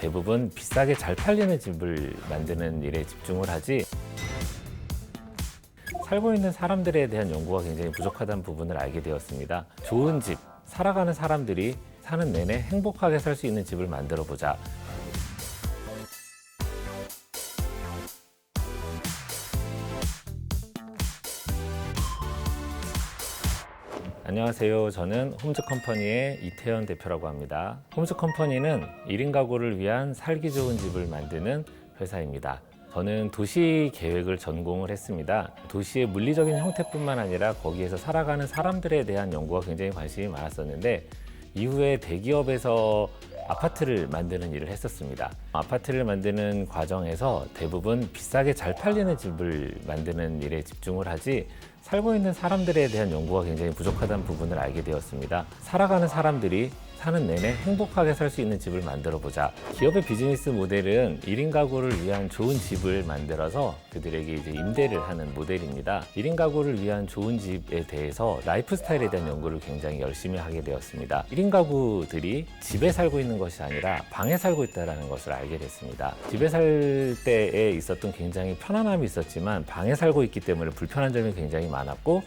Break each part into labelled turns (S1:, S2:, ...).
S1: 대부분 비싸게 잘 팔리는 집을 만드는 일에 집중을 하지 살고 있는 사람들에 대한 연구가 굉장히 부족하다는 부분을 알게 되었습니다. 좋은 집, 살아가는 사람들이 사는 내내 행복하게 살 수 있는 집을 만들어 보자. 안녕하세요. 저는 홈즈 컴퍼니의 이태현 대표라고 합니다. 홈즈 컴퍼니는 1인 가구를 위한 살기 좋은 집을 만드는 회사입니다. 저는 도시 계획을 전공을 했습니다. 도시의 물리적인 형태뿐만 아니라 거기에서 살아가는 사람들에 대한 연구가 굉장히 관심이 많았었는데 이후에 대기업에서 아파트를 만드는 일을 했었습니다. 아파트를 만드는 과정에서 대부분 비싸게 잘 팔리는 집을 만드는 일에 집중을 하지 살고 있는 사람들에 대한 연구가 굉장히 부족하다는 부분을 알게 되었습니다. 살아가는 사람들이 사는 내내 행복하게 살 수 있는 집을 만들어 보자. 기업의 비즈니스 모델은 1인 가구를 위한 좋은 집을 만들어서 그들에게 이제 임대를 하는 모델입니다. 1인 가구를 위한 좋은 집에 대해서 라이프 스타일에 대한 연구를 굉장히 열심히 하게 되었습니다. 1인 가구들이 집에 살고 있는 것이 아니라 방에 살고 있다는 것을 알게 됐습니다. 집에 살 때에 있었던 굉장히 편안함이 있었지만 방에 살고 있기 때문에 불편한 점이 굉장히 많았고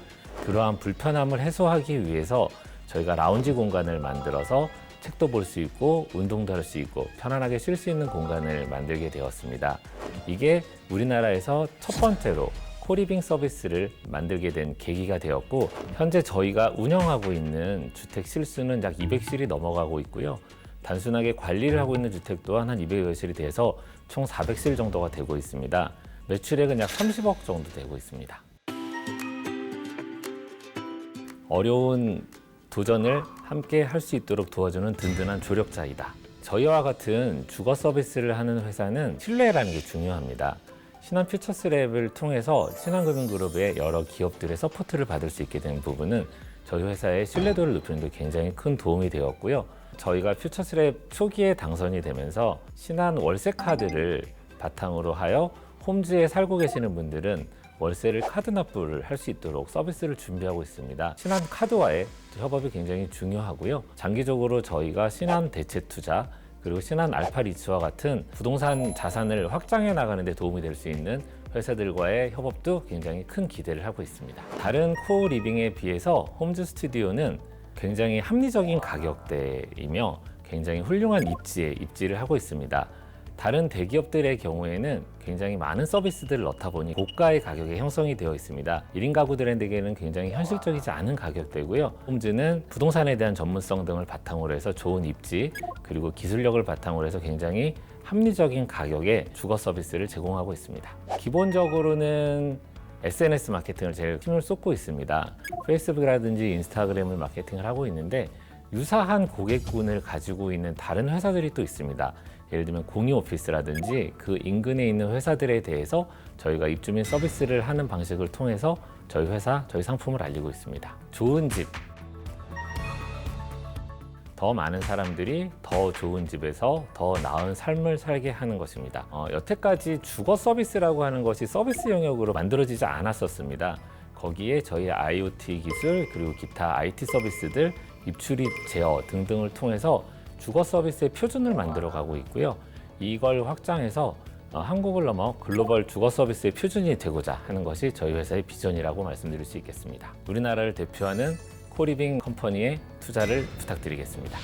S1: 그러한 불편함을 해소하기 위해서 저희가 라운지 공간을 만들어서 책도 볼 수 있고 운동도 할 수 있고 편안하게 쉴 수 있는 공간을 만들게 되었습니다. 이게 우리나라에서 첫 번째로 코리빙 서비스를 만들게 된 계기가 되었고 현재 저희가 운영하고 있는 주택 실수는 약 200실이 넘어가고 있고요. 단순하게 관리를 하고 있는 주택 또한 한 200여 실이 돼서 총 400실 정도가 되고 있습니다. 매출액은 약 30억 정도 되고 있습니다. 어려운 도전을 함께 할 수 있도록 도와주는 든든한 조력자이다. 저희와 같은 주거 서비스를 하는 회사는 신뢰라는 게 중요합니다. 신한 퓨처스랩을 통해서 신한금융그룹의 여러 기업들의 서포트를 받을 수 있게 된 부분은 저희 회사의 신뢰도를 높이는 데 굉장히 큰 도움이 되었고요. 저희가 퓨처스랩 초기에 당선이 되면서 신한 월세 카드를 바탕으로 하여 홈즈에 살고 계시는 분들은 월세를 카드 납부를 할 수 있도록 서비스를 준비하고 있습니다. 신한 카드와의 협업이 굉장히 중요하고요. 장기적으로 저희가 신한 대체 투자 그리고 신한 알파리츠와 같은 부동산 자산을 확장해 나가는 데 도움이 될 수 있는 회사들과의 협업도 굉장히 큰 기대를 하고 있습니다. 다른 코어 리빙에 비해서 홈즈 스튜디오는 굉장히 합리적인 가격대이며 굉장히 훌륭한 입지에 입지를 하고 있습니다. 다른 대기업들의 경우에는 굉장히 많은 서비스들을 넣다 보니 고가의 가격에 형성이 되어 있습니다. 1인 가구들에게는 굉장히 현실적이지 않은 가격대고요. 홈즈는 부동산에 대한 전문성 등을 바탕으로 해서 좋은 입지 그리고 기술력을 바탕으로 해서 굉장히 합리적인 가격에 주거 서비스를 제공하고 있습니다. 기본적으로는 SNS 마케팅을 제일 힘을 쏟고 있습니다. 페이스북이라든지 인스타그램을 마케팅을 하고 있는데 유사한 고객군을 가지고 있는 다른 회사들이 또 있습니다. 예를 들면 공유 오피스라든지 그 인근에 있는 회사들에 대해서 저희가 입주민 서비스를 하는 방식을 통해서 저희 회사, 저희 상품을 알리고 있습니다. 좋은 집. 더 많은 사람들이 더 좋은 집에서 더 나은 삶을 살게 하는 것입니다. 어, 여태까지 주거 서비스라고 하는 것이 서비스 영역으로 만들어지지 않았었습니다. 거기에 저희 IoT 기술 그리고 기타 IT 서비스들 입출입 제어 등등을 통해서 주거 서비스의 표준을 만들어 가고 있고요. 이걸 확장해서 어, 한국을 넘어 글로벌 주거 서비스의 표준이 되고자 하는 것이 저희 회사의 비전이라고 말씀드릴 수 있겠습니다. 우리나라를 대표하는 코리빙 컴퍼니에 투자를 부탁드리겠습니다.